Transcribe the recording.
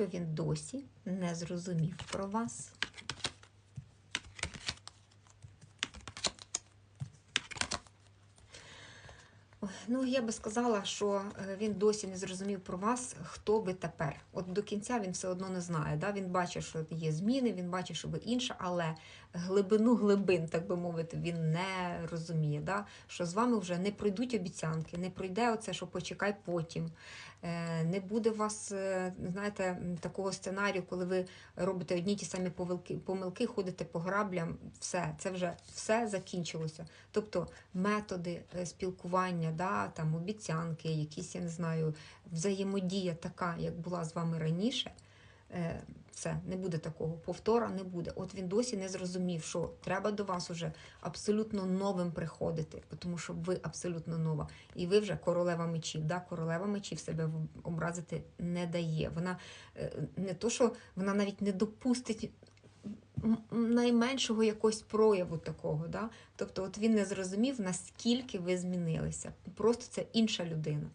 що він досі не зрозумів про вас. Ну, я би сказала, що е, він досі не зрозумів про вас, хто ви тепер. От до кінця він все одно не знає. Да? Він бачить, що є зміни, він бачить, що ви інша, але глибину глибин, так би мовити, він не розуміє. Да? Що з вами вже не пройдуть обіцянки, не пройде оце, що почекай потім. Е, Не буде у вас, е, знаєте, такого сценарію, коли ви робите одні ті самі помилки, ходите по граблям. Все, це вже все закінчилося. Тобто методи е, да, там обіцянки, якісь, я не знаю, взаємодія така, як була з вами раніше. е, Все, не буде такого. Повтора не буде. От він досі не зрозумів, що треба до вас уже абсолютно новим приходити, тому що ви абсолютно нова. І ви вже королева мечів. Да? Королева мечів себе образити не дає. Вона е, не то, що вона навіть не допустить найменшого якогось прояву такого. Да? Тобто, от він не зрозумів, наскільки ви змінилися. Просто це інша людина.